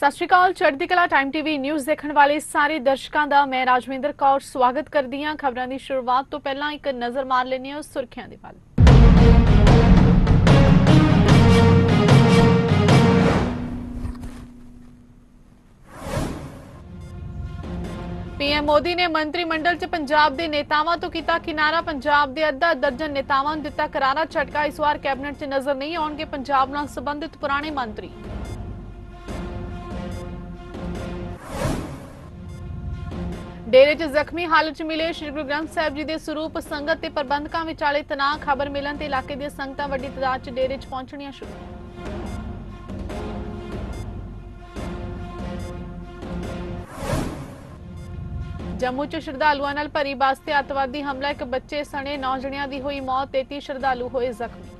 ਸਤਿ ਸ਼੍ਰੀ ਅਕਾਲ, ਚੜ੍ਹਦੀ ਕਲਾ ਟਾਈਮ ਟੀਵੀ ਨਿਊਜ਼ ਦੇਖਣ ਵਾਲੇ ਸਾਰੇ ਦਰਸ਼ਕਾਂ ਦਾ ਮੈਂ ਰਾਜਵਿੰਦਰ ਕੌਰ ਸਵਾਗਤ ਕਰਦੀ ਹਾਂ। ਖਬਰਾਂ ਦੀ ਸ਼ੁਰੂਆਤ ਤੋਂ ਪਹਿਲਾਂ ਇੱਕ ਨਜ਼ਰ ਮਾਰ ਲੈਂਦੇ ਹਾਂ ਸੁਰਖੀਆਂ ਦੇ ਵੱਲ। ਪੀਐਮ ਮੋਦੀ ਨੇ ਮੰਤਰੀ ਮੰਡਲ 'ਚ ਪੰਜਾਬ ਦੇ ਨੇਤਾਵਾਂ ਤੋਂ ਕੀਤਾ ਕਿਨਾਰਾ। ਪੰਜਾਬ ਦੇ ਅੱਧਾ ਦਰਜਨ ਨੇਤਾਵਾਂ ਨੂੰ ਦਿੱਤਾ ਕਰਾਰਾ ਝਟਕਾ। ਇਸ ਵਾਰ ਕੈਬਨਿਟ 'ਚ ਨਜ਼ਰ ਨਹੀਂ ਆਉਣਗੇ। ਪੰਜਾਬ ਨਾਲ ਸੰਬੰਧਿਤ ਪੁਰਾਣੇ ਮੰਤਰੀ। ਡੇਰੇ 'ਚ ਜ਼ਖਮੀ ਹਾਲਤ 'ਚ ਮਿਲੇ ਸ਼੍ਰੀ ਗੁਰੂ ਗ੍ਰੰਥ ਸਾਹਿਬ ਜੀ ਦੇ ਸਰੂਪ, ਸੰਗਤ ਤੇ ਪ੍ਰਬੰਧਕਾਂ ਵਿਚਾਲੇ ਤਣਾਅ, ਖਬਰ ਮਿਲਣ ਤੇ ਇਲਾਕੇ ਦੀਆਂ ਸੰਗਤਾਂ ਵੱਡੀ ਤਾਦਾਦ 'ਚ ਡੇਰੇ 'ਚ ਪਹੁੰਚਣੀਆਂ ਸ਼ੁਰੂ। ਜੰਮੂ 'ਚ ਸ਼ਰਧਾਲੂਆਂ ਨਾਲ ਭਰੀ ਬੱਸ ਤੇ ਅੱਤਵਾਦੀ ਹਮਲਾ, ਇੱਕ ਬੱਚੇ ਸਣੇ 9 ਜਣਿਆਂ ਦੀ ਹੋਈ ਮੌਤ 33 ਸ਼ਰਧਾਲੂ ਹੋਏ ਜ਼ਖਮੀ।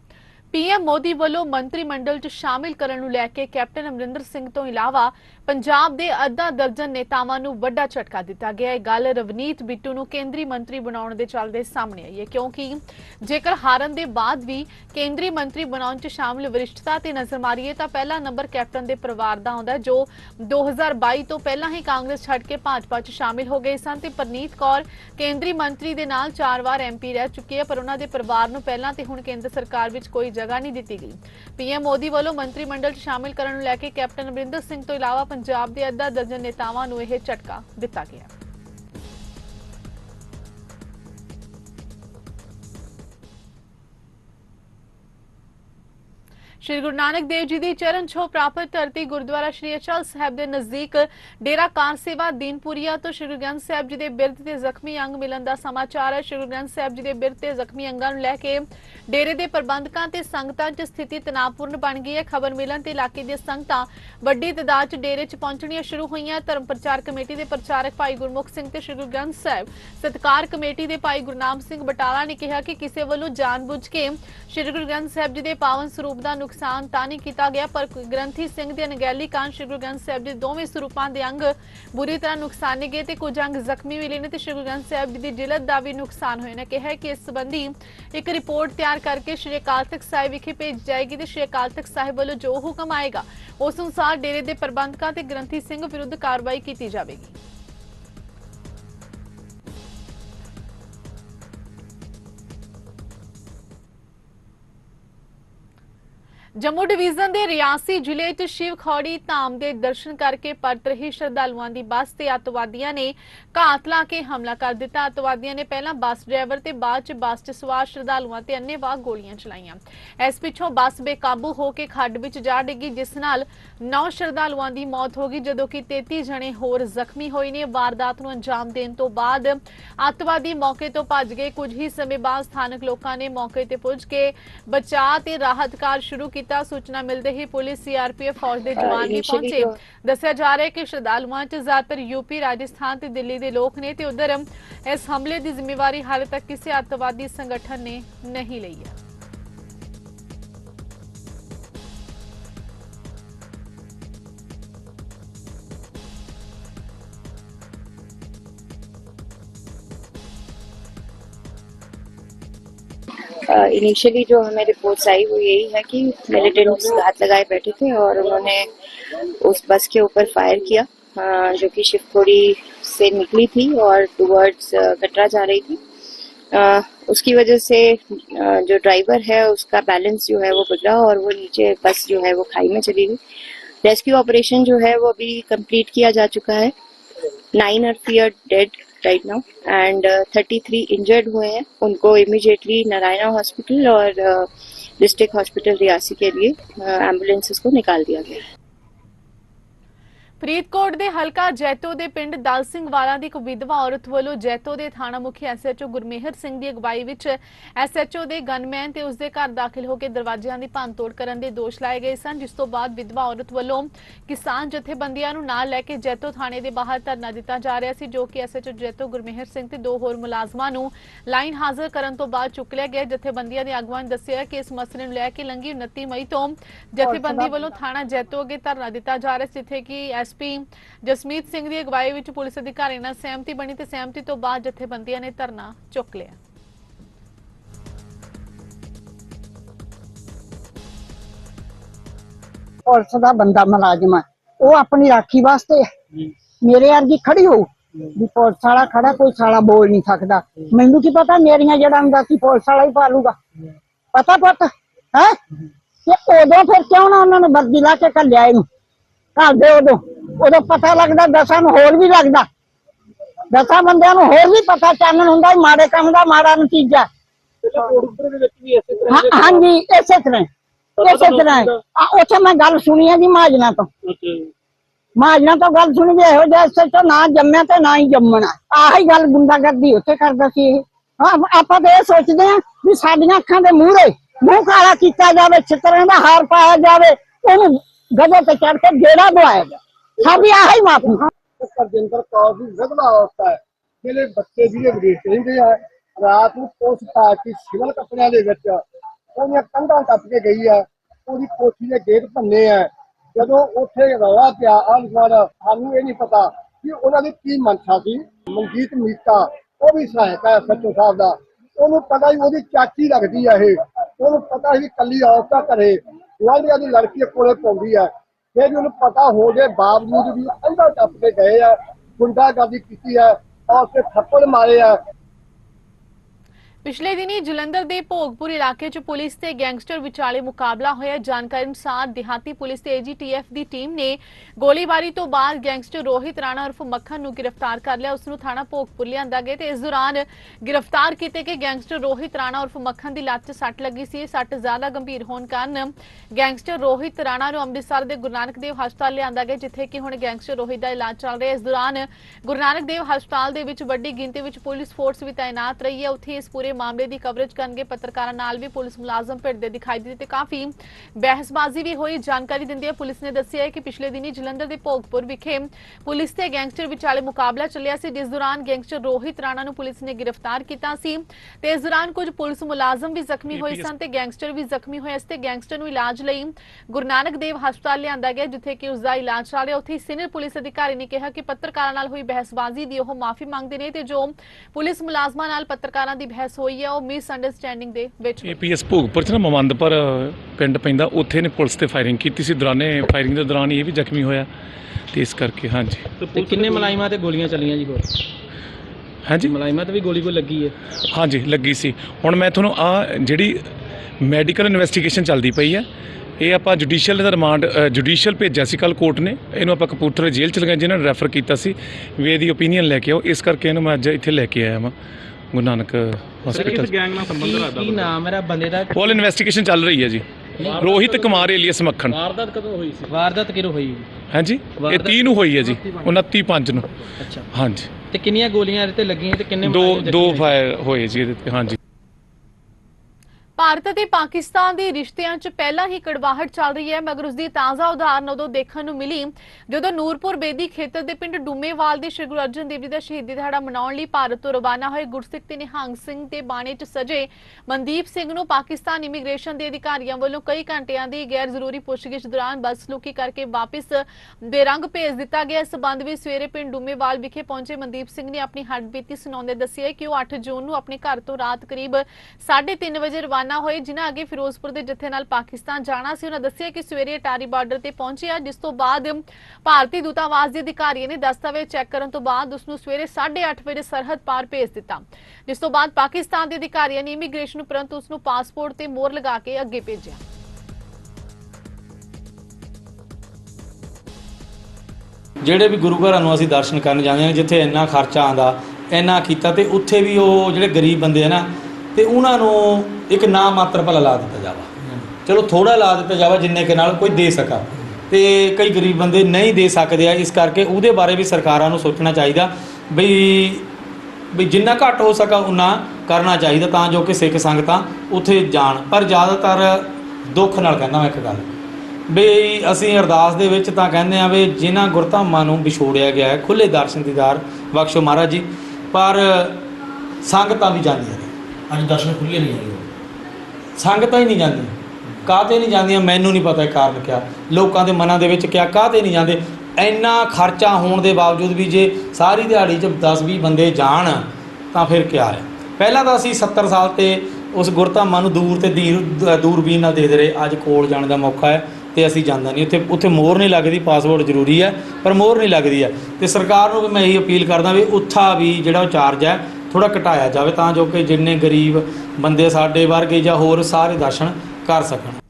ਪੀਐਮ ਮੋਦੀ ਵੱਲੋਂ ਮੰਤਰੀ ਮੰਡਲ 'ਚ ਸ਼ਾਮਿਲ ਕਰਨ ਨੂੰ ਲੈ ਕੇ ਕੈਪਟਨ ਅਮਰਿੰਦਰ ਸਿੰਘ ਤੋਂ ਇਲਾਵਾ ਪੰਜਾਬ ਦੇ ਅੱਧਾ ਦਰਜਨ ਨੇਤਾਵਾਂ ਨੂੰ ਵੱਡਾ ਝਟਕਾ ਦਿੱਤਾ ਗਿਆ ਹੈ। ਗੱਲ ਰਵਨੀਤ ਬਿੱਟੂ ਨੂੰ ਕੇਂਦਰੀ ਮੰਤਰੀ ਬਣਾਉਣ ਦੇ ਚੱਲਦੇ ਸਾਹਮਣੇ ਆਈ ਹੈ ਕਿਉਂਕਿ ਜੇਕਰ ਹਾਰਨ ਦੇ ਬਾਅਦ ਵੀ ਕੇਂਦਰੀ ਮੰਤਰੀ ਬਣਾਉਣ 'ਚ ਸ਼ਾਮਿਲ ਵਰਿਸ਼ਠਤਾ ਤੇ ਨਜ਼ਰ ਮਾਰੀਏ ਤਾਂ ਪਹਿਲਾ ਨੰਬਰ ਕੈਪਟਨ ਦੇ ਪਰਿਵਾਰ ਦਾ ਆਉਂਦਾ ਹੈ, ਜੋ 2022 ਤੋਂ ਪਹਿਲਾਂ ਹੀ ਕਾਂਗਰਸ ਛੱਡ ਕੇ ਭਾਜਪਾ 'ਚ ਸ਼ਾਮਿਲ ਹੋ ਗਏ ਸਨ ਤੇ ਪਰਨੀਤ ਕੌਰ ਕੇਂਦਰੀ ਮੰਤਰੀ ਦੇ ਨਾਲ ਚਾਰ ਵਾਰ ਐਮਪੀ ਰਹਿ ਚੁੱਕੀ ਹੈ ਪਰ ਉਹਨਾਂ ਦੇ ਪਰਿਵਾਰ ਨੂੰ ਪਹਿਲਾਂ ਤੇ ਹੁਣ ਕੇਂਦਰ ਸਰਕਾਰ ਵਿੱਚ ਕੋਈ ਜਗ੍ਹਾ ਨਹੀਂ ਦਿੱਤੀ ਗਈ। ਪੀਐਮ ਮੋਦੀ ਵੱਲੋਂ ਮੰਤਰੀ ਮੰਡਲ 'ਚ ਸ਼ਾਮਿਲ ਕਰਨ ਨੂੰ ਲੈ ਕੇ ਕੈਪਟਨ ਅਮਰਿੰਦਰ ਸਿੰਘ ਤੋਂ ਇਲਾਵਾ ਪੰਜਾਬ ਦੇ ਅੱਧਾ ਦਰਜਨ ਨੇਤਾਵਾਂ ਨੂੰ ਇਹ ਝਟਕਾ ਦਿੱਤਾ ਗਿਆ। ਸ਼੍ਰੀ ਗੁਰੂ ਨਾਨਕ ਦੇਵ ਜੀ ਦੀ ਚਰਨ ਛੋਹ ਪ੍ਰਾਪਤ ਧਰਤੀ ਗੁਰਦੁਆਰਾ ਸ਼੍ਰੀ ਅਚਲ ਸਾਹਿਬ ਦੇ ਨਜ਼ਦੀਕ ਡੇਰਾ ਕਾਰ ਸੇਵਾ ਦੀਨਪੁਰੀਆ ਤੋਂ ਸ਼੍ਰੀ ਗ੍ਰੰਥ ਸਾਹਿਬ ਜੀ ਦੇ ਬਿਰਧ ਤੇ ਜ਼ਖਮੀ ਅੰਗ ਮਿਲਣ ਦਾ ਸਮਾਚਾਰ ਹੈ। ਸ਼੍ਰੀ ਗ੍ਰੰਥ ਸਾਹਿਬ ਜੀ ਦੇ ਬਿਰਧ ਤੇ ਜ਼ਖਮੀ ਅੰਗਾਂ ਨੂੰ ਲੈ ਕੇ ਡੇਰੇ ਦੇ ਪ੍ਰਬੰਧਕਾਂ ਤੇ ਸੰਗਤਾਂ 'ਚ ਸਥਿਤੀ ਤਣਾਅਪੂਰਨ ਬਣ ਗਈ ਹੈ। ਖਬਰ ਮਿਲਣ ਤੇ ਇਲਾਕੇ ਦੀਆਂ ਸੰਗਤਾਂ ਵੱਡੀ ਤਾਦਾਦ 'ਚ ਡੇਰੇ 'ਚ ਪਹੁੰਚਣੀਆਂ ਸ਼ੁਰੂ ਹੋਈਆਂ। ਧਰਮ ਪ੍ਰਚਾਰ ਕਮੇਟੀ ਦੇ ਪ੍ਰਚਾਰਕ ਭਾਈ ਗੁਰਮੁਖ ਸਿੰਘ ਤੇ ਸ਼੍ਰੀ ਗੁਰੂ ਗ੍ਰੰਥ ਸਾਹਿਬ ਸਤਕਾਰ ਕਮੇਟੀ ਦੇ ਭਾਈ ਗੁਰਨਾਮ ਸਿੰਘ ਬਟਾਲਾ ਨੇ ਕਿਹਾ ਕਿ ਕਿਸੇ ਵੱਲੋਂ ਜਾਣਬੁੱਝ ਕੇ ਸ਼੍ਰੀ ਗੁਰੂ ਗ੍ਰੰਥ ਸਾਹਿਬ ਜੀ ਦੇ ਪਾਵਨ ਸਰੂਪ ਦਾ ਨੁਕਸਾਨ ਤਾਂ ਨਹੀਂ ਕੀਤਾ ਗਿਆ ਪਰ ਗ੍ਰੰਥੀ ਸਿੰਘ ਦੇ ਅਣਗਹਿਲੀ ਕਾਰਨ ਸ਼੍ਰੀ ਗੁਰੂ ਗ੍ਰੰਥ ਸਾਹਿਬ ਜੀ ਦੇ ਦੋਵੇਂ ਸਰੂਪਾਂ ਦੇ ਅੰਗ ਬੁਰੀ ਤਰ੍ਹਾਂ ਨੁਕਸਾਨੇ ਗਏ ਤੇ ਕੁਝ ਅੰਗ ਜ਼ਖਮੀ ਮਿਲੇ ਨੇ ਤੇ ਸ਼੍ਰੀ ਗੁਰੂ ਗ੍ਰੰਥ ਸਾਹਿਬ ਜੀ ਦੀ ਜਿਲਦ ਦਾ ਵੀ ਨੁਕਸਾਨ ਹੋਇਆ ਨੇ ਕਿਹਾ ਕਿ ਇਸ ਸੰਬੰਧੀ ਇੱਕ ਰਿਪੋਰਟ ਤਿਆਰ ਕਰਕੇ ਸ਼੍ਰੀ ਅਕਾਲ ਤਖਤ ਸਾਹਿਬ ਵਿਖੇ ਭੇਜ ਜਾਏਗੀ ਤੇ ਸ਼੍ਰੀ ਅਕਾਲ ਤਖਤ ਸਾਹਿਬ ਵੱਲੋਂ ਜੋ ਹੁਕਮ ਆਏਗਾ ਉਸ ਅਨੁਸਾਰ ਡੇਰੇ ਦੇ ਪ੍ਰਬੰਧਕਾਂ ਤੇ ਗ੍ਰੰਥੀ ਸਿੰਘ ਵਿਰੁੱਧ ਕਾਰਵਾਈ ਕੀਤੀ ਜਾਵੇਗੀ ਜੰਮੂ ਡਿਵੀਜ਼ਨ ਦੇ ਰਿਆਸੀ ਜ਼ਿਲ੍ਹੇ 'ਚ ਸ਼ਿਵ ਖੌੜੀ ਧਾਮ ਦੇ ਦਰਸ਼ਨ ਕਰਕੇ ਪਰਤ ਰਹੇ ਸ਼ਰਧਾਲੂਆਂ ਦੀ ਬੱਸ ਤੇ ਅੱਤਵਾਦੀਆਂ ਨੇ ਘਾਤ ਲਾ ਕੇ ਹਮਲਾ ਕਰ ਦਿੱਤਾ। ਅੱਤਵਾਦੀਆਂ ਨੇ ਪਹਿਲਾਂ ਬੱਸ ਡਰਾਈਵਰ ਤੇ ਬਾਅਦ 'ਚ ਬੱਸ 'ਚ ਸਵਾਰ ਸ਼ਰਧਾਲੂਆਂ ਤੇ ਅੰਨ੍ਹੇਵਾਹ ਗੋਲੀਆਂ ਚਲਾਈਆਂ। ਇਸ ਪਿੱਛੋਂ ਬੱਸ ਬੇਕਾਬੂ ਹੋ ਕੇ ਖੱਡ ਵਿੱਚ ਜਾ ਡਿੱਗੀ, ਜਿਸ ਨਾਲ 9 ਸ਼ਰਧਾਲੂਆਂ ਦੀ ਮੌਤ ਹੋ ਗਈ, ਜਦੋਂ ਕਿ 33 ਜਣੇ ਹੋਰ ਜ਼ਖਮੀ ਹੋਏ ਨੇ। ਵਾਰਦਾਤ ਨੂੰ ਅੰਜਾਮ ਦੇਣ ਤੋਂ ਬਾਅਦ ਅੱਤਵਾਦੀ ਮੌਕੇ ਤੋਂ ਭੱਜ ਗਏ। ਕੁਝ ਹੀ ਸਮੇਂ ਬਾਅਦ ਸਥਾਨਕ ਲੋਕਾਂ ਨੇ ਮੌਕੇ ਤੇ ਪੁੱਜ ਕੇ ਬਚਾਅ ਤੇ ਰਾਹਤ ਕਾਰਜ ਸ਼ੁਰੂ ਕੀਤਾ। ਸੂਚਨਾ ਮਿਲਦੇ ਹੀ ਪੁਲਿਸ ਸੀਆਰਪੀਐਫ ਫੌਜ ਦੇ ਜਵਾਨ ਵੀ ਪਹੁੰਚੇ। ਦੱਸਿਆ ਜਾ ਰਿਹਾ ਹੈ ਕਿ ਸ਼ਰਧਾਲੂਆਂ 'ਚ ਜ਼ਿਆਦਾਤਰ ਯੂਪੀ ਰਾਜਸਥਾਨ ਤੇ ਦਿੱਲੀ ਦੇ ਲੋਕ ਨੇ ਤੇ ਉਧਰ ਇਸ ਹਮਲੇ ਦੀ ਜ਼ਿੰਮੇਵਾਰੀ ਹਾਲੇ ਤੱਕ ਕਿਸੇ ਅੱਤਵਾਦੀ ਸੰਗਠਨ ਨੇ ਨਹੀਂ ਲਈ ਹੈ। इनिशियली जो हमें रिपोर्ट्स आई वो यही है कि मिलिटेंट्स घात लगाए बैठे थे और उन्होंने उस बस के ऊपर फायर किया जो कि शिवखोड़ी से निकली थी और टूवर्ड्स कटरा जा रही थी। उसकी वजह से जो ड्राइवर है उसका बैलेंस जो है वो बिगड़ा और वो नीचे बस जो है वो खाई में चली गई। रेस्क्यू ऑपरेशन जो है वो अभी कंप्लीट किया जा चुका है। Nine are feared dead right now and thirty three injured हुए हैं उनको इमिजिएटली नारायणा हॉस्पिटल और डिस्ट्रिक्ट हॉस्पिटल रियासी के लिए एम्बुलेंसेस को निकाल दिया गया है ਫਰੀਦਕੋਟ ਦੇ ਹਲਕਾ ਜੈਤੋ ਦੇ ਪਿੰਡ ਦਲ ਸਿੰਘ ਵਾਲਾ ਦੀ ਇੱਕ ਵਿਧਵਾ ਔਰਤ ਵੱਲੋਂ ਜੈਤੋ ਦੇ ਥਾਣਾ ਮੁਖੀ ਐਸਐਚਓ ਗੁਰਮੇਹਰ ਸਿੰਘ ਦੀ ਅਗਵਾਈ ਵਿੱਚ ਐਸਐਚਓ ਦੇ ਗਨਮੈਨ ਤੇ ਉਸਦੇ ਘਰ ਦਾਖਲ ਹੋ ਕੇ ਦਰਵਾਜ਼ਿਆਂ ਦੀ ਭੰਨਤੋੜ ਕਰਨ ਦੇ ਦੋਸ਼ ਲਾਏ ਗਏ ਸਨ ਜਿਸ ਤੋਂ ਬਾਅਦ ਵਿਧਵਾ ਔਰਤ ਵੱਲੋਂ ਕਿਸਾਨ ਜਥੇਬੰਦੀਆਂ ਨੂੰ ਨਾਲ ਲੈ ਕੇ ਜੈਤੋ ਥਾਣੇ ਦੇ ਬਾਹਰ ਧਰਨਾ ਦਿੱਤਾ ਜਾ ਰਿਹਾ ਸੀ ਜੋ ਕਿ ਐਸਐਚਓ ਜੈਤੋ ਗੁਰਮੇਹਰ ਸਿੰਘ ਤੇ ਦੋ ਹੋਰ ਮੁਲਾਜ਼ਮਾਂ ਨੂੰ ਲਾਈਨ ਹਾਜ਼ਰ ਕਰਨ ਤੋਂ ਬਾਅਦ ਚੁੱਕ ਲਿਆ ਗਿਆ। ਜਥੇਬੰਦੀਆਂ ਦੇ ਆਗੂਆਂ ਨੇ ਦੱਸਿਆ ਕਿ ਇਸ ਮਸਲੇ ਨੂੰ ਲੈ ਕੇ ਲੰਘੀ 29 ਮਈ ਤੋਂ ਜਥੇਬੰਦੀ ਵੱਲੋਂ ਥਾਣਾ ਜੈਤੋ ਅੱਗੇ ਧਰਨਾ ਦਿੱਤਾ ਜਾ ਰਿਹਾ ਸੀ ਜਿੱਥੇ ਕਿ ਐਸਪੀ ਜਸਮੀਤ ਸਿੰਘ ਦੀ ਅਗਵਾਈ ਵਿੱਚ ਪੁਲਿਸ ਅਧਿਕਾਰੀ ਨਾਲ ਸਹਿਮਤੀ ਬਣੀ ਤੇ ਸਹਿਮਤੀ ਤੋਂ ਬਾਅਦ ਜਥੇਬੰਦੀਆਂ ਨੇ ਧਰਨਾ ਚੁੱਕ ਲਿਆ। ਪੁਲਿਸ ਦਾ ਬੰਦਾ ਮੁਲਾਜ਼ਮ ਹੈ ਉਹ ਆਪਣੀ ਰਾਖੀ ਵਾਸਤੇ ਹੈ। ਮੇਰੇ ਵਰਗੀ ਖੜੀ ਹੋ ਵੀ ਪੁਲਿਸ ਵਾਲਾ ਖੜਾ ਕੋਈ ਸਾਲਾ ਬੋਲ ਨਹੀਂ ਸਕਦਾ। ਮੈਨੂੰ ਕੀ ਪਤਾ ਮੇਰੀਆਂ ਜਿਹੜਾ ਹੁੰਦਾ ਸੀ ਪੁਲਿਸ ਵਾਲਾ ਹੀ ਪਾਲੂਗਾ ਪਤਾ ਪੁੱਤ? ਹੈ? ਤੇ ਉਦੋਂ ਫਿਰ ਕਿਉਂ ਨਾ ਉਹਨਾਂ ਨੇ ਵਰਦੀ ਲਾ ਕੇ ਘੱਲਿਆ ਇਹਨੂੰ? ਘਰ ਦੇ ਉਦੋਂ। ਉਦੋਂ ਪਤਾ ਲੱਗਦਾ ਦਸਾਂ ਨੂੰ ਹੋਰ ਵੀ ਲੱਗਦਾ। ਦਸਾਂ ਬੰਦਿਆਂ ਨੂੰ ਹੋਰ ਵੀ ਪਤਾ ਚਾਨਣ ਹੁੰਦਾ ਮਾੜੇ ਕੰਮ ਦਾ ਮਾੜਾ ਨਤੀਜਾ। ਇਸੇ ਹਾਂਜੀ ਇਸੇ ਤਰ੍ਹਾਂ ਇਸੇ ਤਰ੍ਹਾਂ। ਉੱਥੇ ਮੈਂ ਗੱਲ ਸੁਣੀ ਹੈ ਜੀ ਮਾਜਨਾ ਤੋਂ। ਮਾਜਨਾ ਤੋਂ ਗੱਲ ਸੁਣੀ ਵੀ ਇਹੋ ਜਿਹਾ ਸੱਚ ਨਾ ਜੰਮਿਆ ਤੇ ਨਾ ਹੀ ਜੰਮਣਾ। ਆਹੀ ਗੱਲ ਗੁੰਡਾਗਰਦੀ ਉੱਥੇ ਕਰਦਾ ਸੀ ਇਹ। ਹਾਂ ਆਪਾਂ ਤਾਂ ਇਹ ਸੋਚਦੇ ਆ ਵੀ ਸਾਡੀਆਂ ਅੱਖਾਂ ਦੇ ਮੂਹਰੇ ਮੂੰਹ ਕਾਲਾ ਕੀਤਾ ਜਾਵੇ ਛਿੱਤਰਾਂ ਦਾ ਹਾਰ ਪਾਇਆ ਜਾਵੇ ਉਹਨੂੰ ਗਧੇ ਤੇ ਚੜ ਕੇ ਗੇੜਾ ਦਵਾਇਆ ਜਾਵੇ। ਸਾਡੀ ਆਹੀ ਮਾਫੀ। ਸਰਜਿੰਦਰ ਕੌਰ ਦੀ ਵਿਧਵਾ ਔਰਤ ਹੈ। ਜਿਹੜੇ ਬੱਚੇ ਜਿਹਦੇ ਵਿਦੇਸ਼ ਰਹਿੰਦੇ ਆ ਰਾਤ ਨੂੰ ਪੁਲਿਸ ਪਾਰਟੀ ਸਿਵਲ ਕੱਪੜਿਆਂ ਦੇ ਵਿੱਚ ਉਹਦੀਆਂ ਕੰਧਾਂ ਟੱਪ ਕੇ ਗਈ ਆ ਉਹਦੀ ਕੋਠੀ ਦੇ ਗੇਟ ਭੰਨੇ ਆ ਜਦੋਂ ਉੱਥੇ ਰੌਲਾ ਪਿਆ ਆਲਵਾਰ ਸਾਨੂੰ ਇਹ ਨਹੀਂ ਪਤਾ ਕਿ ਉਹਨਾਂ ਦੀ ਕੀ ਮਨਸ਼ਾ ਸੀ। ਮਨਜੀਤ ਮੀਤਾ, ਉਹ ਵੀ ਸਹਾਇਕ ਹੈ ਸੱਚੋ ਸਾਹਿਬ ਦਾ। ਉਹਨੂੰ ਪਤਾ ਹੀ ਉਹਦੀ ਚਾਚੀ ਲੱਗਦੀ ਆ ਇਹ। ਉਹਨੂੰ ਪਤਾ ਸੀ ਕੱਲੀ ਔਰਤ ਘਰੇ। ਗੁਆਂਢੀਆਂ ਦੀ ਲੜਕੀ ਕੋਲੇ ਪਾਉਂਦੀ ਆ ਫਿਰ ਵੀ ਉਹਨੂੰ ਪਤਾ ਹੋ ਦੇ ਬਾਵਜੂਦ ਵੀ ਅੰਦਰ ਟੱਪ ਕੇ ਗਏ ਆ, ਗੁੰਡਾਗਰਦੀ ਕੀਤੀ ਆ ਔਰ ਤੇ ਥੱਪੜ ਮਾਰੇ ਆ ਪਿਛਲੇ ਦਿਨੀ ਜਲੰਧਰ ਦੇ ਭੋਗਪੁਰ ਇਲਾਕੇ 'ਚ ਪੁਲਿਸ ਤੇ ਗੈਂਗਸਟਰ ਵਿਚਾਲੇ ਮੁਕਾਬਲਾ ਹੋਇਆ। ਜਾਣਕਾਰੀ ਅਨੁਸਾਰ ਦਿਹਾਤੀ ਪੁਲਿਸ ਤੇ ਏਜੀਟੀਐਫ ਦੀ ਟੀਮ ਨੇ ਗੋਲੀਬਾਰੀ ਤੋਂ ਬਾਅਦ ਗੈਂਗਸਟਰ ਰੋਹਿਤ ਰਾਣਾ ਉਰਫ ਮੱਖਣ ਨੂੰ ਗ੍ਰਿਫਤਾਰ ਕਰ ਲਿਆ। ਉਸ ਨੂੰ ਥਾਣਾ ਭੋਗਪੁਰ ਲਿਆਂਦਾ ਗਿਆ ਤੇ ਇਸ ਦੌਰਾਨ ਗ੍ਰਿਫਤਾਰ ਕੀਤੇ ਗਏ ਗੈਂਗਸਟਰ ਰੋਹਿਤ ਰਾਣਾ ਉਰਫ ਮੱਖਣ ਦੀ ਲੱਤ 'ਚ ਸੱਟ ਲੱਗੀ ਸੀ। ਸੱਟ ਜ਼ਿਆਦਾ ਗੰਭੀਰ ਹੋਣ ਕਾਰਨ ਗੈਂਗਸਟਰ ਰੋਹਿਤ ਰਾਣਾ ਨੂੰ ਅੰਮ੍ਰਿਤਸਰ ਦੇ ਗੁਰੂ ਨਾਨਕ ਦੇਵ ਹਸਪਤਾਲ ਲਿਆਂਦਾ ਗਿਆ, ਜਿੱਥੇ ਕਿ ਹੁਣ ਗੈਂਗਸਟਰ ਰੋਹਿਤ ਦਾ ਇਲਾਜ ਚੱਲ ਰਿਹਾ ਇਸ ਦੌਰਾਨ ਗੁਰੂ ਨਾਨਕ ਦੇਵ ਹਸਪਤਾਲ ਦੇ ਵਿੱਚ ਵੱਡੀ ਗਿਣਤੀ ਵਿੱਚ ਪੁਲਿਸ ਫੋਰਸ ਵੀ ਤਾਇਨਾਤ ਰਹੀ ਹੈ। ਉੱਥੇ ਇਸ ਪੂਰੇ ਮਾਮਲੇ ਦੀ ਕਵਰੇਜ ਕਰਨਗੇ। ਪੱਤਰਕਾਰਾਂ ਨਾਲ ਵੀ ਪੁਲਿਸ ਮੁਲਾਜ਼ਮ ਭਿੜਦੇ ਦਿਖਾਈ ਦਿੱਤੇ ਤੇ ਕਾਫੀ ਬਹਿਸਬਾਜ਼ੀ ਵੀ ਹੋਈ। ਜਾਣਕਾਰੀ ਦਿੰਦੇ ਪੁਲਿਸ ਨੇ ਦੱਸਿਆ ਹੈ ਕਿ ਪਿਛਲੇ ਦਿਨੀ ਜਲੰਧਰ ਦੇ ਭੋਗਪੁਰ ਵਿਖੇ ਪੁਲਿਸ ਤੇ ਗੈਂਗਸਟਰ ਵਿਚਾਲੇ ਮੁਕਾਬਲਾ ਚੱਲਿਆ ਸੀ ਜਿਸ ਦੌਰਾਨ ਗੈਂਗਸਟਰ ਰੋਹਿਤ ਰਾਣਾ ਨੂੰ ਪੁਲਿਸ ਨੇ ਗ੍ਰਿਫਤਾਰ ਕੀਤਾ ਸੀ ਤੇ ਇਸ ਦੌਰਾਨ ਕੁਝ ਪੁਲਿਸ ਮੁਲਾਜ਼ਮ ਵੀ ਜ਼ਖਮੀ ਹੋਏ ਸਨ ਤੇ ਗੈਂਗਸਟਰ ਵੀ ਜ਼ਖਮੀ ਹੋਏ ਇਸ ਤੇ ਗੈਂਗਸਟਰ ਨੂੰ ਇਲਾਜ ਲਈ ਗੁਰੂ ਨਾਨਕ ਦੇਵ ਹਸਪਤਾਲ ਲਿਆਂਦਾ ਗਿਆ ਜਿੱਥੇ ਕਿ ਉਸ ਦਾ ਇਲਾਜ ਚੱਲ ਰਿਹਾ। ਉੱਥੇ ਸੀਨੀਅਰ ਪੁਲਿਸ ਅਧਿਕਾਰੀ ਨੇ ਕਿਹਾ ਕਿ ਪੱਤਰਕਾਰਾਂ ਨਾਲ ਹੋਈ ਬਹਿਸਬਾਜ਼ੀ ਦੀ ਉਹ ਮਾਫੀ ਮੰਗਦੇ ਨੇ ਤੇ ਜੋ ਪੁਲਿਸ ਮੁਲਾਜ਼ਮਾਂ ਨਾਲ ਪੱਤਰਕਾਰਾਂ ਦੀ ਬਹਿਸ ਹੋਈ ਹੈ ਉਹ ਮਿਸ ਅੰਡਰਸਟੈਂਡਿੰਗ ਦੇ ਵਿੱਚ। ਏਪੀਐਸ ਭੋਗਪੁਰ ਚ ਨਾ ਮਮੰਦਪੁਰ ਪਿੰਡ ਪੈਂਦਾ ਉੱਥੇ ਨੇ ਪੁਲਿਸ ਤੇ ਫਾਇਰਿੰਗ ਕੀਤੀ ਸੀ। ਦੌਰਾਨੇ ਫਾਇਰਿੰਗ ਦੇ ਦੌਰਾਨ ਇਹ ਵੀ ਜ਼ਖਮੀ ਹੋਇਆ। ਤੇ ਇਸ ਕਰਕੇ ਹਾਂਜੀ। ਤੇ ਕਿੰਨੇ ਮਲਾਈਮਾਂ ਤੇ ਗੋਲੀਆਂ ਚੱਲੀਆਂ ਜੀ ਕੋਲ ਹਾਂਜੀ? ਮਲਾਈਮਾਂ ਤੇ ਵੀ ਗੋਲੀ ਕੋਈ ਲੱਗੀ ਹੈ? ਹਾਂਜੀ ਲੱਗੀ ਸੀ। ਹੁਣ ਮੈਂ ਤੁਹਾਨੂੰ ਆ ਜਿਹੜੀ ਮੈਡੀਕਲ ਇਨਵੈਸਟੀਗੇਸ਼ਨ ਚੱਲਦੀ ਪਈ ਹੈ ਇਹ ਆਪਾਂ ਜੁਡੀਸ਼ੀਅਲ ਦਾ ਰਿਮਾਂਡ ਜੁਡੀਸ਼ੀਅਲ ਭੇਜਿਆ ਸੀ ਕੱਲ ਕੋਰਟ ਨੇ। ਇਹਨੂੰ ਆਪਾਂ ਕਪੂਰਥਲੇ ਜੇਲ੍ਹ ਚ ਲਗਾਇਆ ਜਿਨ੍ਹਾਂ ਨੇ ਰੈਫਰ ਕੀਤਾ ਸੀ। ਵੀ ਇਹਦੀ ਓਪੀਨੀਅਨ ਲੈ ਕੇ ਆਓ। ਇਸ ਕਰਕੇ ਇਹਨੂੰ ਮੈਂ ਅੱਜ ਇੱਥੇ ਲੈ ਕੇ ਆਇਆ ਹਾਂ ਗੁਰੂ ਨਾਨਕ ਹਸਪੀਟਲ ਗੈਂਗ ਨਾਲ ਸੰਬੰਧ ਰੱਖਦਾ ਕੀ ਨਾਮ ਮੇਰਾ ਬੰਦੇ ਦਾ? ਪੋਲ ਇਨਵੈਸਟੀਗੇਸ਼ਨ ਚੱਲ ਰਹੀ ਹੈ ਜੀ। ਰੋਹਿਤ ਕੁਮਾਰ ਏਲੀਅਸ ਮੱਖਣ। ਵਾਰਦਾਤ ਕਦੋਂ ਹੋਈ ਸੀ? ਵਾਰਦਾਤ ਕਿਰੋ ਹੋਈ? ਹਾਂਜੀ? ਇਹ 30 ਨੂੰ ਹੋਈ ਹੈ ਜੀ। 29 5 ਨੂੰ। ਅੱਛਾ। ਹਾਂਜੀ। ਤੇ ਕਿੰਨੀਆਂ ਗੋਲੀਆਂ ਇਹਦੇ ਤੇ ਲੱਗੀਆਂ ਤੇ ਕਿੰਨੇ ਦੋ ਦੋ? ਫਾਇਰ ਹੋਏ ਜੀ ਇਹਦੇ ਤੇ। ਹਾਂਜੀ। ਭਾਰਤ ਅਤੇ ਪਾਕਿਸਤਾਨ ਦੇ ਰਿਸ਼ਤਿਆਂ 'ਚ ਪਹਿਲਾਂ ਹੀ ਕੜਵਾਹਟ ਚੱਲ ਰਹੀ ਹੈ, ਮਗਰ ਉਸ ਦੀ ਤਾਜ਼ਾ ਉਦਾਹਰਨ ਉਦੋਂ ਦੇਖਣ ਨੂੰ ਮਿਲੀ ਜਦੋਂ ਨੂਰਪੁਰ ਬੇਦੀ ਖੇਤਰ ਦੇ ਪਿੰਡ ਡੂਮੇਵਾਲ ਦੇ ਸ਼੍ਰੀ ਗੁਰੂ ਅਰਜਨ ਦੇਵ ਜੀ ਦਾ ਸ਼ਹੀਦੀ ਦਿਹਾੜਾ ਮਨਾਉਣ ਲਈ ਭਾਰਤ ਤੋਂ ਰਵਾਨਾ ਹੋਏ ਗੁਰਸਿੱਖ ਤੇ ਨਿਹੰਗ ਸਿੰਘ ਦੇ ਬਾਣੇ 'ਚ ਸਜੇ ਮਨਦੀਪ ਸਿੰਘ ਨੂੰ ਪਾਕਿਸਤਾਨ ਇਮੀਗ੍ਰੇਸ਼ਨ ਦੇ ਅਧਿਕਾਰੀਆਂ ਵੱਲੋਂ ਕਈ ਘੰਟਿਆਂ ਦੀ ਗੈਰ ਜ਼ਰੂਰੀ ਪੁੱਛਗਿੱਛ ਦੌਰਾਨ ਬਦਸਲੂਕੀ ਕਰਕੇ ਵਾਪਸ ਬੇਰੰਗ ਭੇਜ ਦਿੱਤਾ ਗਿਆ। ਇਸ ਸਬੰਧ ਵਿੱਚ ਸਵੇਰੇ ਪਿੰਡ ਡੂਮੇਵਾਲ ਵਿਖੇ ਪਹੁੰਚੇ ਮਨਦੀਪ ਸਿੰਘ ਨੇ ਆਪਣੀ ਹੱਡਬੀਤੀ ਸੁਣਾਉਂਦੇ ਦੱਸਿਆ ਕਿ ਉਹ 8 ਜੂਨ ਨੂੰ ਆਪਣੇ ਘਰ ਤੋਂ ਰਾਤ ਕਰੀਬ 3:30 ਵਜੇ ਰਵਾਨਾ ਹੋਏ ਜਿਨ੍ਹਾਂ ਅੱਗੇ ਫਿਰੋਜ਼ਪੁਰ ਦੇ ਜਥੇ ਨਾਲ ਪਾਕਿਸਤਾਨ ਜਾਣਾ ਸੀ, ਉਹਨਾਂ ਦੱਸਿਆ ਕਿ ਸਵੇਰੇ ਅਟਾਰੀ ਬਾਰਡਰ ਤੇ ਪਹੁੰਚਿਆ, ਜਿਸ ਤੋਂ ਬਾਅਦ ਭਾਰਤੀ ਦੂਤਾਵਾਸ ਦੇ ਅਧਿਕਾਰੀਆਂ ਨੇ ਦਸਤਾਵੇਜ਼ ਚੈੱਕ ਕਰਨ ਤੋਂ ਬਾਅਦ ਉਸ ਨੂੰ ਸਵੇਰੇ 8:30 ਵਜੇ ਸਰਹੱਦ ਪਾਰ ਭੇਜ ਦਿੱਤਾ। ਜਿਸ ਤੋਂ ਬਾਅਦ ਪਾਕਿਸਤਾਨ ਦੇ ਅਧਿਕਾਰੀਆਂ ਨੇ ਇਮੀਗ੍ਰੇਸ਼ਨ ਉਪਰੰਤ ਉਸ ਨੂੰ ਪਾਸਪੋਰਟ ਤੇ ਮੋਹਰ ਲਗਾ ਕੇ ਅੱਗੇ ਭੇਜਿਆ। ਜਿਹੜੇ ਵੀ ਗੁਰੂ ਘਰਾਂ ਨੂੰ ਅਸੀਂ ਦਰਸ਼ਨ ਕਰਨ ਜਾਂਦੇ ਹਾਂ, ਜਿੱਥੇ ਇੰਨਾ ਖਰਚਾ ਆਂਦਾ ਇੰਨਾ ਕੀਤਾ ਤੇ ਉੱਥੇ ਵੀ ਉਹ ਜਿਹੜੇ ਗਰੀਬ ਬੰਦੇ ਆ ਨਾ ਤੇ ਉਹਨਾਂ ਨੂੰ ਇੱਕ ਨਾ ਮਾਤਰ ਭਲਾ ਲਾ ਦਿੱਤਾ ਜਾਵਾ। ਚਲੋ ਥੋੜਾ ਲਾ ਦਿੱਤਾ ਜਾਵਾ ਜਿੰਨੇ ਕੇ ਨਾਲ ਕੋਈ ਦੇ ਸਕਾ। ਤੇ ਕਈ ਗਰੀਬ ਬੰਦੇ ਨਹੀਂ ਦੇ ਸਕਦੇ ਆ, ਇਸ ਕਰਕੇ ਉਹਦੇ ਬਾਰੇ ਵੀ ਸਰਕਾਰਾਂ ਨੂੰ ਸੋਚਣਾ ਚਾਹੀਦਾ ਬਈ ਵੀ ਜਿੰਨਾ ਘੱਟ ਹੋ ਸਕਾ ਉਨਾ ਕਰਨਾ ਚਾਹੀਦਾ ਤਾਂ ਜੋ ਕਿ ਸਿੱਖ ਸੰਗਤਾਂ ਉੱਥੇ ਜਾਣ। ਪਰ ਜ਼ਿਆਦਾਤਰ ਦੁੱਖ ਨਾਲ ਕਹਿੰਦਾ ਮੈਂ ਇੱਕ ਗੱਲ, ਵੀ ਅਸੀਂ ਅਰਦਾਸ ਦੇ ਵਿੱਚ ਤਾਂ ਕਹਿੰਦੇ ਆ ਵੀ ਜਿਨ੍ਹਾਂ ਗੁਰਧਾਮਾਂ ਨੂੰ ਵਿਛੋੜਿਆ ਗਿਆ ਹੈ ਖੁੱਲੇ ਦਰਸ਼ਨ ਦੀਦਾਰ ਬਖਸ਼ੋ ਮਹਾਰਾਜ ਜੀ, ਪਰ ਸੰਗਤਾਂ ਵੀ ਜਾਂਦੀਆਂ ਅੱਜ ਦਰਸ਼ਨ ਖੁੱਲੇ ਨਹੀਂ ਹੈਗੇ। ਸੰਗਤਾਂ ਹੀ ਨਹੀਂ ਜਾਂਦੀਆਂ। ਕਾਹਤੇ ਨਹੀਂ ਜਾਂਦੀਆਂ, ਮੈਨੂੰ ਨਹੀਂ ਪਤਾ ਇਹ ਕਾਰਨ ਕਿਆ। ਲੋਕਾਂ ਦੇ ਮਨਾਂ ਦੇ ਵਿੱਚ ਕਿਆ ਕਾਹਤੇ ਨਹੀਂ ਜਾਂਦੇ। ਇੰਨਾ ਖਰਚਾ ਹੋਣ ਦੇ ਬਾਵਜੂਦ ਵੀ ਜੇ ਸਾਰੀ ਦਿਹਾੜੀ 'ਚ 10-20 ਬੰਦੇ ਜਾਣ, ਤਾਂ ਫਿਰ ਕਿਆ ਹੈ? ਪਹਿਲਾਂ ਤਾਂ ਅਸੀਂ 70 ਸਾਲ ਤੇ ਉਸ ਗੁਰਧਾਮਾਂ ਨੂੰ ਦੂਰ ਤੇ ਦੀਰ- ਦੂਰਬੀਨ ਨਾਲ ਦੇਖਦੇ ਰਹੇ। ਅੱਜ ਕੋਲ ਜਾਣ ਦਾ ਮੌਕਾ ਹੈ ਤੇ ਅਸੀਂ ਜਾਂਦਾ ਨਹੀਂ। ਉੱਥੇ ਉੱਥੇ ਮੋਹਰ ਨਹੀਂ ਲੱਗਦੀ ਪਾਸਪੋਰਟ ਜ਼ਰੂਰੀ ਹੈ, ਪਰ ਮੋਹਰ ਨਹੀਂ ਲੱਗਦੀ ਹੈ। ਤੇ ਸਰਕਾਰ ਨੂੰ ਵੀ ਮੈਂ ਇਹੀ ਅਪੀਲ ਕਰਦਾ ਵੀ ਉੱਥਾ ਵੀ ਜਿਹੜਾ ਉਹ ਚਾਰਜ ਹੈ ਥੋੜਾ ਘਟਾਇਆ ਜਾਵੇ ਤਾਂ ਜੋ ਕਿ ਜਿੰਨੇ ਗਰੀਬ ਬੰਦੇ ਸਾਡੇ ਵਰਗੇ ਜਾਂ ਹੋਰ ਸਾਰੇ ਦਰਸ਼ਨ ਕਰ ਸਕਣ।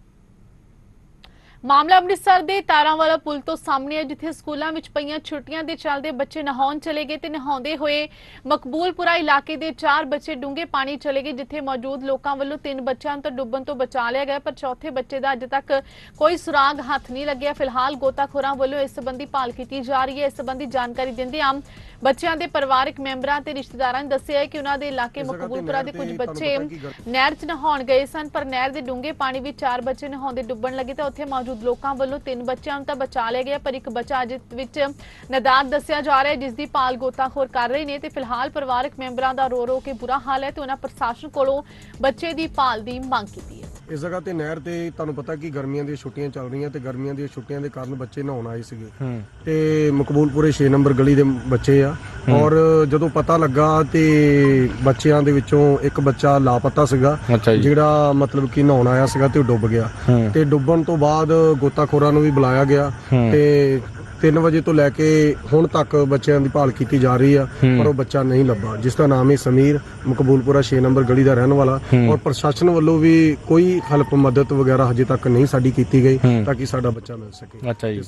ਮਾਮਲਾ ਅੰਮ੍ਰਿਤਸਰ ਦੇ ਤਾਰਾਂਵਾਲਾ ਪੁਲ ਤੋਂ ਸਾਹਮਣੇ ਹੈ ਜਿੱਥੇ ਸਕੂਲਾਂ ਵਿੱਚ ਪਈਆਂ ਛੁੱਟੀਆਂ ਦੇ ਚੱਲਦੇ ਬੱਚੇ ਨਹਾਉਣ ਚਲੇ ਗਏ ਤੇ ਨਹਾਉਂਦੇ ਹੋਏ ਮਕਬੂਲਪੁਰਾ ਇਲਾਕੇ ਦੇ ਚਾਰ ਬੱਚੇ ਡੂੰਘੇ ਪਾਣੀ ਚਲੇ ਗਏ ਜਿੱਥੇ ਮੌਜੂਦ ਲੋਕਾਂ ਵੱਲੋਂ ਤਿੰਨ ਬੱਚਿਆਂ ਨੂੰ ਤਾਂ ਡੁੱਬਣ ਤੋਂ ਬਚਾ ਲਿਆ ਗਿਆ ਪਰ ਚੌਥੇ ਬੱਚੇ ਦਾ ਅਜੇ ਤੱਕ ਕੋਈ ਸੁਰਾਗ ਹੱਥ ਨਹੀਂ ਲੱਗਿਆ। ਫਿਲਹਾਲ ਗੋਤਾਖੋਰਾਂ ਵੱਲੋਂ ਇਸ ਸੰਬੰਧੀ ਭਾਲ ਕੀਤੀ ਜਾ ਰਹੀ ਹੈ। ਇਸ ਸੰਬੰਧੀ ਜਾਣਕਾਰੀ ਦਿੰਦਿਆਂ ਬੱਚਿਆਂ ਦੇ ਪਰਿਵਾਰਕ ਮੈਂਬਰਾਂ ਤੇ ਰਿਸ਼ਤੇਦਾਰਾਂ ਨੇ ਦੱਸਿਆ ਹੈ ਕਿ ਉਹਨਾਂ ਦੇ ਇਲਾਕੇ ਮਕਬੂਲਪੁਰਾ ਦੇ ਕੁਝ ਬੱਚੇ ਨਹਿਰ 'ਚ ਨਹਾਉਣ ਗਏ ਸਨ ਪਰ ਨਹਿਰ ਦੇ ਡੂੰਘੇ ਪਾਣੀ ਵਿੱਚ ਚਾਰ ਬੱਚੇ ਨਹਾਉਂਦੇ ਡੁੱਬਣ ਲੱਗੇ ਤਾਂ ਉੱਥੇ ਮੌਜੂਦ ਲੋਕਾਂ ਵੱਲੋਂ ਤਿੰਨ ਬੱਚਿਆਂ ਨੂੰ ਤਾਂ ਬਚਾ ਲਿਆ ਗਿਆ, ਪਰ ਇੱਕ ਬੱਚਾ ਅਜੇ ਵਿੱਚ ਨਦਾਦ ਦੱਸਿਆ ਜਾ ਰਿਹਾ ਹੈ ਜਿਸ ਦੀ ਪਾਲ ਗੋਤਾਖੋਰ ਕਰ ਰਹੇ ਨੇ ਤੇ ਫਿਲਹਾਲ ਪਰਿਵਾਰਕ ਮੈਂਬਰਾਂ ਦਾ ਰੋ ਰੋ ਕੇ ਬੁਰਾ ਹਾਲ ਹੈ ਤੇ ਉਹਨਾਂ ਪ੍ਰਸ਼ਾਸਨ ਕੋਲੋਂ ਬੱਚੇ ਦੀ ਪਾਲ ਦੀ ਮੰਗ ਕੀਤੀ ਹੈ। ਇਸ ਜਗ੍ਹਾ ਤੇ ਨਹਿਰ ਤੇ ਤੁਹਾਨੂੰ ਪਤਾ ਕਿ ਗਰਮੀਆਂ ਦੀਆਂ ਛੁੱਟੀਆਂ ਚੱਲ ਰਹੀਆਂ ਤੇ ਗਰਮੀਆਂ ਦੀਆਂ ਛੁੱਟੀਆਂ ਦੇ ਕਾਰਨ ਬੱਚੇ ਨਹਾਉਣ ਆਏ ਸੀਗੇ। ਤੇ ਮਕਬੂਲਪੁਰੇ 6 ਨੰਬਰ ਗਲੀ ਦੇ ਬੱਚੇ ਆ। ਔਰ ਜਦੋਂ ਪਤਾ ਲੱਗਾ ਤੇ ਬੱਚਿਆਂ ਦੇ ਵਿੱਚੋਂ ਇੱਕ ਬੱਚਾ ਲਾਪਤਾ ਸੀਗਾ ਜਿਹੜਾ ਮਤਲਬ ਕਿ ਨਹਾਉਣ ਆਇਆ ਸੀਗਾ ਤੇ ਉਹ ਡੁੱਬ ਗਿਆ। ਤੇ ਡੁੱਬਣ ਤੋਂ ਬਾਅਦ ਗੋਤਾਖੋਰਾਂ ਨੂੰ ਵੀ ਬੁਲਾਇਆ ਗਿਆ। ਤੇ 3 ਵਜੇ ਤੋਂ ਲੈ ਕੇ ਹੁਣ ਤੱਕ ਬੱਚਿਆਂ ਦੀ ਭਾਲ ਕੀਤੀ ਜਾ ਰਹੀ ਆ। ਪਰ ਉਹ ਬੱਚਾ ਨਹੀਂ ਲੱਭਾ ਜਿਸ ਦਾ ਨਾਮ ਹੈ ਸਮੀਰ ਮਕਬੂਲਪੁਰਾ 6 ਨੰਬਰ ਗਲੀ ਦਾ ਰਹਿਣ ਵਾਲਾ। ਔਰ ਪ੍ਰਸ਼ਾਸਨ ਵੱਲੋਂ ਵੀ ਕੋਈ ਹੈਲਪ ਮਦਦ ਵਗੈਰਾ ਹਜੇ ਤੱਕ ਨਹੀਂ ਸਾਡੀ ਕੀਤੀ ਗਈ। ਤਾਂ ਕਿ ਸਾਡਾ ਬੱਚਾ ਮਿਲ ਸਕੇ ਅੱਛਾ ਜੀ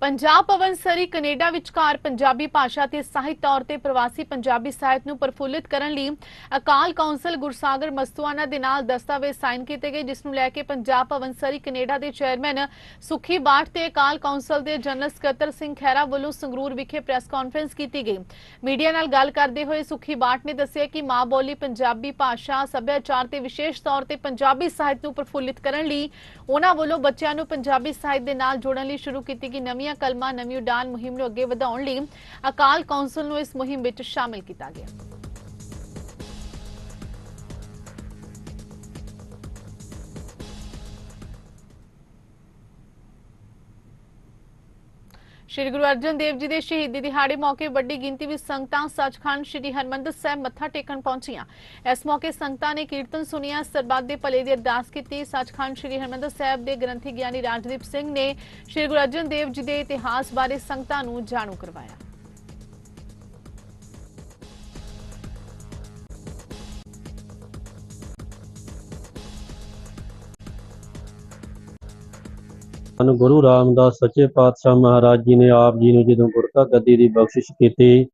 ਪੰਜਾਬ ਭਵਨ ਸਰੀ ਕੈਨੇਡਾ ਵਿਚਕਾਰ ਪੰਜਾਬੀ ਭਾਸ਼ਾ ਤੇ ਸਾਹਿਤ ਤੌਰ ਤੇ ਪ੍ਰਵਾਸੀ ਪੰਜਾਬੀ ਸਾਹਿਤ ਨੂੰ ਪ੍ਰਫੁੱਲਿਤ ਕਰਨ ਲਈ ਅਕਾਲ ਕੌਂਸਲ ਗੁਰਸਾਗਰ ਮਸਤੂਆਨਾ ਦੇ ਨਾਲ ਦਸਤਾਵੇਜ਼ ਸਾਈਨ ਕੀਤੇ ਗਏ, ਜਿਸ ਨੂੰ ਲੈ ਕੇ ਪੰਜਾਬ ਭਵਨ ਕੈਨੇਡਾ ਦੇ ਚੇਅਰਮੈਨ ਸੁਖੀ ਬਾਠ ਤੇ ਅਕਾਲ ਕੌਂਸਲ ਦੇ ਜਨਰਲ ਸਕੱਤਰ ਸਿੰਘ ਖੈਰਾ ਵੱਲੋਂ ਸੰਗਰੂਰ ਵਿਖੇ ਪ੍ਰੈਸ ਕਾਨਫਰੰਸ ਕੀਤੀ ਗਈ। ਮੀਡੀਆ ਨਾਲ ਗੱਲ ਕਰਦੇ ਹੋਏ ਸੁਖੀ ਬਾਠ ਨੇ ਦੱਸਿਆ ਕਿ ਮਾਂ ਬੋਲੀ ਪੰਜਾਬੀ ਭਾਸ਼ਾ, ਸੱਭਿਆਚਾਰ ਤੇ ਵਿਸ਼ੇਸ਼ ਤੌਰ ਤੇ ਪੰਜਾਬੀ ਸਾਹਿਤ ਨੂੰ ਪ੍ਰਫੁੱਲਿਤ ਕਰਨ ਲਈ ਉਹਨਾਂ ਵੱਲੋਂ ਬੱਚਿਆਂ ਨੂੰ ਪੰਜਾਬੀ ਸਾਹਿਤ ਦੇ ਨਾਲ ਜੋੜਨ ਲਈ ਸ਼ੁਰੂ ਕੀਤੀ ਗਈ ਨਵੀਂ ਨਵੀਆਂ ਕਲਮਾਂ, ਨਵੀਂ ਉਡਾਨ ਮੁਹਿੰਮ ਨੂੰ ਅੱਗੇ ਵਧਾਉਣ ਲਈ ਅਕਾਲ ਕੌਂਸਲ ਨੂੰ ਇਸ ਮੁਹਿੰਮ ਵਿੱਚ ਸ਼ਾਮਿਲ ਕੀਤਾ ਗਿਆ। ਸ਼੍ਰੀ ਗੁਰੂ ਅਰਜਨ ਦੇਵ ਜੀ ਦੇ ਸ਼ਹੀਦੀ ਦਿਹਾੜੇ ਮੌਕੇ ਵੱਡੀ ਗਿਣਤੀ ਵਿੱਚ ਸੰਗਤਾਂ ਸੱਚਖੰਡ ਸ਼੍ਰੀ ਹਰਮੰਦਰ ਸਾਹਿਬ ਮੱਥਾ ਟੇਕਣ ਪਹੁੰਚੀਆਂ। ਇਸ ਮੌਕੇ ਸੰਗਤਾਂ ਨੇ ਕੀਰਤਨ ਸੁਨਿਆ ਸਰਬੱਤ ਦੇ ਭਲੇ ਦੀ ਅਰਦਾਸ ਕੀਤੀ। ਸੱਚਖੰਡ ਸ਼੍ਰੀ ਹਰਮੰਦਰ ਸਾਹਿਬ ਦੇ ਗ੍ਰੰਥੀ ਗਿਆਨੀ ਰਾਜਦੀਪ ਸਿੰਘ ਨੇ ਸ਼੍ਰੀ ਗੁਰੂ ਅਰਜਨ ਦੇਵ ਜੀ ਦੇ ਇਤਿਹਾਸ ਬਾਰੇ ਸੰਗਤਾਂ ਨੂੰ ਜਾਣੂ ਕਰਵਾਇਆ। ਸਾਨੂੰ ਗੁਰੂ ਰਾਮਦਾਸ ਸੱਚੇ ਪਾਤਸ਼ਾਹ ਮਹਾਰਾਜ ਜੀ ਨੇ ਆਪ ਜੀ ਨੂੰ ਜਦੋਂ ਗੁਰਤਾ ਗੱਦੀ ਦੀ ਬਖਸ਼ਿਸ਼ ਕੀਤੀ,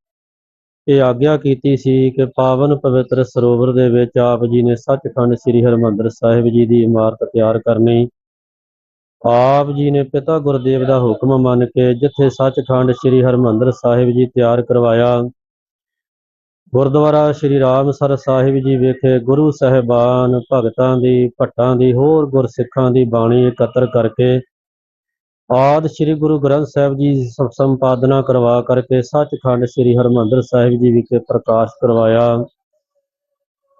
ਇਹ ਆਗਿਆ ਕੀਤੀ ਸੀ ਕਿ ਪਾਵਨ ਪਵਿੱਤਰ ਸਰੋਵਰ ਦੇ ਵਿੱਚ ਆਪ ਜੀ ਨੇ ਸੱਚਖੰਡ ਸ੍ਰੀ ਹਰਿਮੰਦਰ ਸਾਹਿਬ ਜੀ ਦੀ ਇਮਾਰਤ ਤਿਆਰ ਕਰਨੀ। ਆਪ ਜੀ ਨੇ ਪਿਤਾ ਗੁਰਦੇਵ ਦਾ ਹੁਕਮ ਮੰਨ ਕੇ ਜਿੱਥੇ ਸੱਚਖੰਡ ਸ੍ਰੀ ਹਰਿਮੰਦਰ ਸਾਹਿਬ ਜੀ ਤਿਆਰ ਕਰਵਾਇਆ, ਗੁਰਦੁਆਰਾ ਸ੍ਰੀ ਰਾਮਸਰ ਸਾਹਿਬ ਜੀ ਵਿਖੇ ਗੁਰੂ ਸਾਹਿਬਾਨ ਭਗਤਾਂ ਦੀ, ਭੱਟਾਂ ਦੀ, ਹੋਰ ਗੁਰਸਿੱਖਾਂ ਦੀ ਬਾਣੀ ਇਕੱਤਰ ਕਰਕੇ ਆਦ ਸ੍ਰੀ ਗੁਰੂ ਗ੍ਰੰਥ ਸਾਹਿਬ ਜੀ ਸੰਪਾਦਨਾ ਕਰਵਾ ਕਰਕੇ ਸੱਚਖੰਡ ਸ੍ਰੀ ਹਰਿਮੰਦਰ ਸਾਹਿਬ ਜੀ ਵਿਖੇ ਪ੍ਰਕਾਸ਼ ਕਰਵਾਇਆ।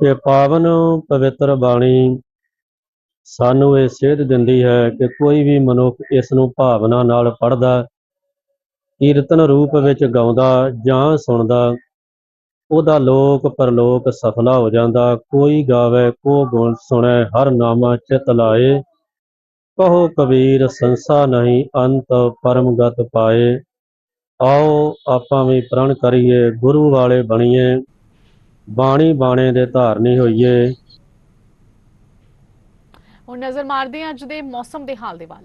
ਇਹ ਪਾਵਨ ਪਵਿੱਤਰ ਬਾਣੀ ਸਾਨੂੰ ਇਹ ਸੇਧ ਦਿੰਦੀ ਹੈ ਕਿ ਕੋਈ ਵੀ ਮਨੁੱਖ ਇਸ ਨੂੰ ਭਾਵਨਾ ਨਾਲ ਪੜ੍ਹਦਾ, ਕੀਰਤਨ ਰੂਪ ਵਿੱਚ ਗਾਉਂਦਾ ਜਾਂ ਸੁਣਦਾ, ਉਹਦਾ ਲੋਕ ਪਰਲੋਕ ਸਫਲਾ ਹੋ ਜਾਂਦਾ। ਕੋਈ ਗਾਵੇ, ਕੋ ਗੁਣ ਸੁਣੈ, ਹਰ ਨਾਮਾ ਚਿਤ ਲਾਏ। ਕਹੋ ਕਬੀਰ, ਸੰਸਾ ਨਹੀਂ, ਅੰਤ ਪਰਮ ਗਤ ਪਾਏ। ਆਓ ਆਪਾਂ ਵੀ ਪ੍ਰਣ ਕਰੀਏ, ਗੁਰੂ ਵਾਲੇ ਬਣੀਏ। ਬਾਣੀ ਬਾਣੇ ਦੇ ਧਾਰਨੀ ਹੋਈਏ। ਹੁਣ ਨਜ਼ਰ ਮਾਰਦੇ ਹਾਂ ਅੱਜ ਦੇ ਮੌਸਮ ਦੇ ਹਾਲ ਦੇ ਵੱਲ।